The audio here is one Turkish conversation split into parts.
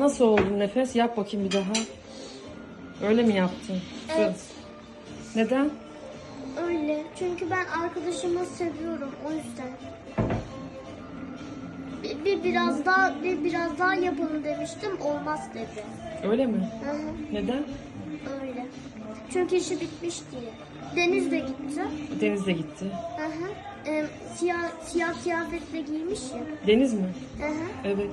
Nasıl oldu nefes? Yap bakayım bir daha. Öyle mi yaptın? Evet. Neden? Öyle. Çünkü ben arkadaşımı seviyorum o yüzden. Bir, bir biraz daha bir biraz daha yapalım demiştim. Olmaz dedi. Öyle mi? Hı hı, Neden? öyle. Çünkü işi bitmiş diye. Deniz de gitti. Deniz de gitti. Hı hı. Ee, siyah siyah kıyafetle giymiş ya. Deniz mi? Hı hı. Evet.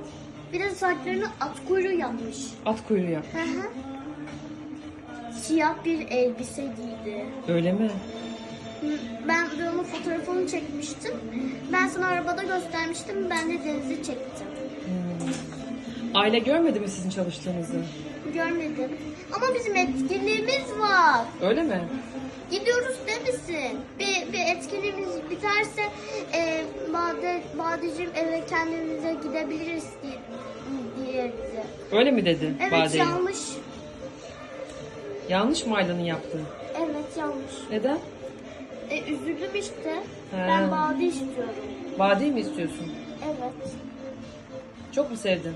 Bir de saçlarını at kuyruğu yapmış. At kuyruğu yap. Hı hı. Siyah bir elbise giydi. Öyle mi? Ben de onun fotoğrafını çekmiştim. Ben sana arabada göstermiştim. Ben de denizi çektim. Hmm. Aile görmedi mi sizin çalıştığınızı? Görmedim. Ama bizim etkinliğimiz var. Öyle mi? Gidiyoruz demesin. Bir, bir etkinliğimiz biterse Bade, Badeciğim eve kendimize gidebiliriz diye, diye bize. Öyle mi dedi Evet Bade? yanlış. Yanlış mı Ayla'nın yaptığı? Evet yanlış. Neden? E, üzüldüm işte. Ben Bade istiyorum. Bade'yi mi istiyorsun? Evet. Çok mu sevdin?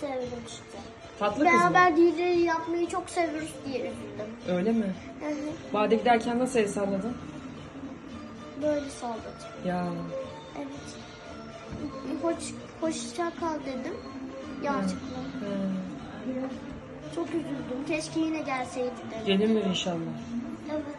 Sevdim işte. Tatlı kız mı? Beraber DJ yapmayı çok seviyoruz diye üzüldüm. Öyle mi? Hı hı. Bade giderken nasıl el salladın? Böyle salladım. Ya Evet. Hoş, hoşça kal dedim. He. Çok üzüldüm. Keşke yine gelseydi dedim. gelir mi inşallah? Evet.